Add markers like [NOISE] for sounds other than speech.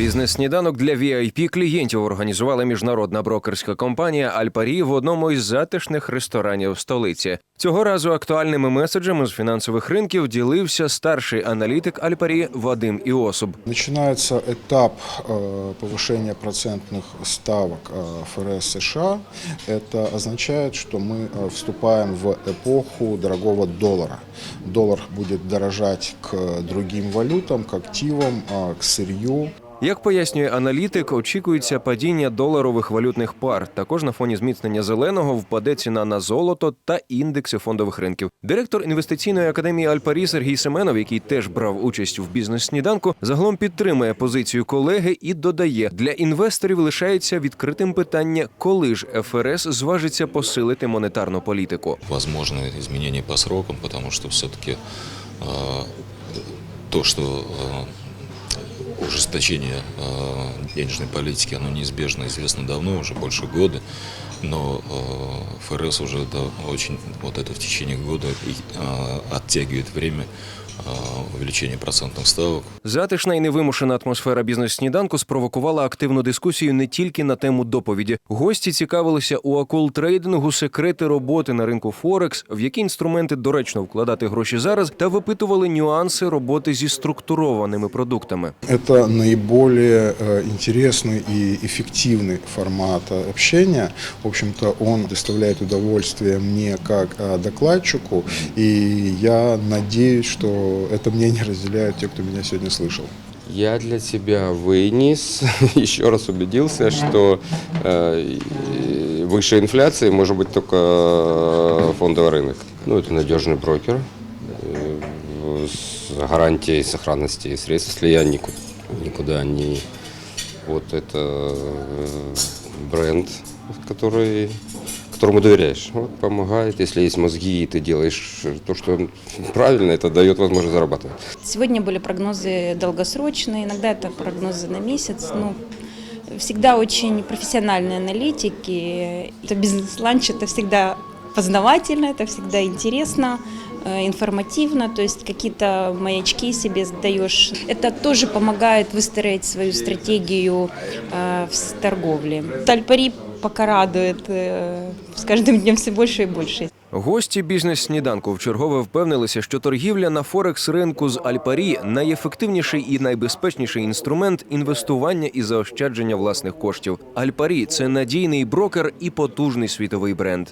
Бізнес-сніданок для vip клієнтів організувала міжнародна брокерська компанія Альпарі в одному із затишних ресторанів столиці. Цього разу актуальними меседжами з фінансових ринків ділився старший аналітик Альпарі Вадим Іосуб. Начинается этап э, повышения процентных ставок э, ФРС США. Это означает, что мы э, вступаем в эпоху дорогого доллара. Доллар будет дорожать к другим валютам, к активам, э, к сырью. Як пояснює аналітик, очікується падіння доларових валютних пар. Також на фоні зміцнення зеленого впаде ціна на золото та індекси фондових ринків. Директор інвестиційної академії Альпарі Сергій Семенов, який теж брав участь в бізнес-сніданку, загалом підтримує позицію колеги і додає, для інвесторів лишається відкритим питання, коли ж ФРС зважиться посилити монетарну політику. возможны изменения по срокам, потому что все-таки то, что э, ужесточение э, денежной политики, оно неизбежно, известно давно, уже больше года, но э, ФРС уже да, очень вот это в течение года и, э, оттягивает время э, увеличения процентных ставок. Затишна і невимушена атмосфера бізнес-сніданку спровокувала активну дискусію не тільки на тему доповіді. Гості цікавилися у акул трейдингу секрети роботи на ринку Форекс, в які інструменти доречно вкладати гроші зараз, та випитували нюанси роботи зі структурованими продуктами. Это наиболее э, интересный и эффективный формат э, общения. В общем-то, он доставляет удовольствие мне как э, докладчику, и я надеюсь, что это мнение разделяют те, кто меня сегодня слышал. Я для себя вынес, [LAUGHS] еще раз убедился, что э, выше инфляции может быть только э, фондовый рынок. Ну, это надежный брокер э, с гарантией сохранности средств, если я никуда, никуда не... Вот это э, бренд, который которому доверяешь. Вот, помогает, если есть мозги, и ты делаешь то, что правильно, это дает возможность зарабатывать. Сегодня были прогнозы долгосрочные, иногда это прогнозы на месяц. Ну, всегда очень профессиональные аналитики. Это бизнес-ланч, это всегда познавательно, это всегда интересно, э, информативно, то есть какие-то маячки себе даешь. Это тоже помогает выстроить свою стратегию э, в торговле. Тальпари пока радует э, с каждым днем все больше и больше. Гості бізнес-сніданку вчергове впевнилися, що торгівля на форекс ринку з Альпарі найефективніший і найбезпечніший інструмент інвестування і заощадження власних коштів. Альпарі це надійний брокер і потужний світовий бренд.